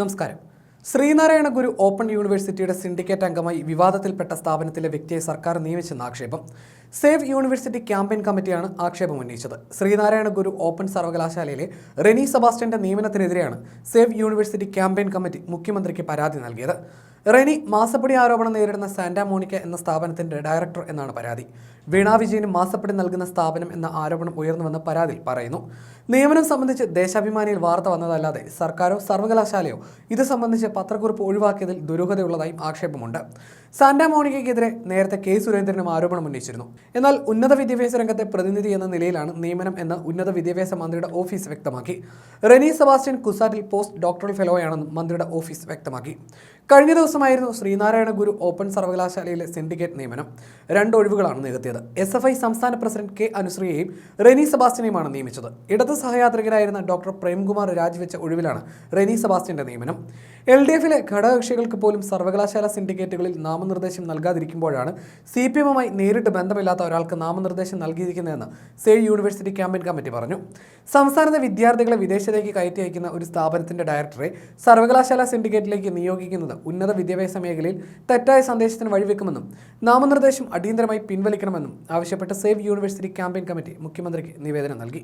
നമസ്കാരം. ശ്രീനാരായണ ഗുരു ഓപ്പൺ യൂണിവേഴ്സിറ്റിയുടെ സിൻഡിക്കേറ്റ് അംഗമായി വിവാദത്തിൽപ്പെട്ട സ്ഥാപനത്തിലെ വ്യക്തിയെ സർക്കാർ നിയമിച്ചെന്ന ആക്ഷേപം. സേവ് യൂണിവേഴ്സിറ്റി ക്യാമ്പയിൻ കമ്മിറ്റിയാണ് ആക്ഷേപം ഉന്നയിച്ചത്. ശ്രീനാരായണ ഗുരു ഓപ്പൺ സർവകലാശാലയിലെ റെനി സെബാസ്റ്റ്യന്റെ നിയമനത്തിനെതിരെയാണ് സേവ് യൂണിവേഴ്സിറ്റി ക്യാമ്പയിൻ കമ്മിറ്റി മുഖ്യമന്ത്രിക്ക് പരാതി നൽകിയത്. റെനി മാസപ്പടി ആരോപണം നേരിടുന്ന സാന്റാ മോണിക്ക എന്ന സ്ഥാപനത്തിന്റെ ഡയറക്ടർ എന്നാണ് പരാതി. വീണാ വിജയന് മാസപ്പടി നൽകുന്ന സ്ഥാപനം എന്ന ആരോപണം ഉയർന്നുവെന്ന് പരാതിയിൽ പറയുന്നു. നിയമനം സംബന്ധിച്ച് ദേശാഭിമാനിയിൽ വാർത്ത വന്നതല്ലാതെ സർക്കാരോ സർവകലാശാലയോ ഇത് സംബന്ധിച്ച് പത്രക്കുറിപ്പ് ഒഴിവാക്കിയതിൽ ദുരൂഹതയുള്ളതായും ആക്ഷേപമുണ്ട്. സാന്റാ മോണിക്കയ്ക്കെതിരെ നേരത്തെ കെ സുരേന്ദ്രനും ആരോപണം ഉന്നയിച്ചിരുന്നു. എന്നാൽ ഉന്നത വിദ്യാഭ്യാസ രംഗത്തെ പ്രതിനിധി എന്ന നിലയിലാണ് നിയമനം എന്ന് ഉന്നത വിദ്യാഭ്യാസ മന്ത്രിയുടെ ഓഫീസ് വ്യക്തമാക്കി. റെനി സെബാസ്റ്റ്യൻ കുസാറ്റിൽ പോസ്റ്റ് ഡോക്ടറൽ ഫെലോയാണെന്നും മന്ത്രിയുടെ ഓഫീസ് വ്യക്തമാക്കി. കഴിഞ്ഞ ദിവസമായിരുന്നു ശ്രീനാരായണ ഗുരു ഓപ്പൺ സർവകലാശാലയിലെ സിൻഡിക്കേറ്റ് നിയമനം. രണ്ട് ഒഴിവുകളാണ് നികത്തിയത്. എസ് എഫ് ഐ സംസ്ഥാന പ്രസിഡന്റ് കെ അനുശ്രീയെയും റെനി സെബാസ്റ്റ്യനെയുമാണ് നിയമിച്ചത്. ഇടത് സഹയാത്രികരായിരുന്ന ഡോക്ടർ പ്രേംകുമാർ രാജിവെച്ച ഒഴിവിലാണ് റെനി സെബാസ്റ്റ്യന്റെ നിയമനം. എൽ ഡി എഫിലെ ഘടകകക്ഷികൾക്ക് പോലും സർവകലാശാല സിൻഡിക്കേറ്റുകളിൽ നാമനിർദ്ദേശം നൽകാതിരിക്കുമ്പോഴാണ് സി പി എമ്മുമായി നേരിട്ട് ബന്ധമില്ലാത്ത ഒരാൾക്ക് നാമനിർദ്ദേശം നൽകിയിരിക്കുന്നതെന്ന് സേവ് യൂണിവേഴ്സിറ്റി ക്യാമ്പയിൻ കമ്മിറ്റി പറഞ്ഞു. സംസ്ഥാനത്തെ വിദ്യാർത്ഥികളെ വിദേശത്തേക്ക് കയറ്റി അയക്കുന്ന ഒരു സ്ഥാപനത്തിന്റെ ഡയറക്ടറെ സർവകലാശാല സിൻഡിക്കേറ്റിലേക്ക് നിയോഗിക്കുന്നത് ഉന്നത വിദ്യാഭ്യാസ മേഖലയിൽ തെറ്റായ സന്ദേശത്തിന് വഴിവെക്കുമെന്നും നാമനിർദ്ദേശം അടിയന്തരമായി പിൻവലിക്കണമെന്നും ആവശ്യപ്പെട്ട് സേവ് യൂണിവേഴ്സിറ്റി ക്യാമ്പയിൻ കമ്മിറ്റി മുഖ്യമന്ത്രിക്ക് നിവേദനം നൽകി.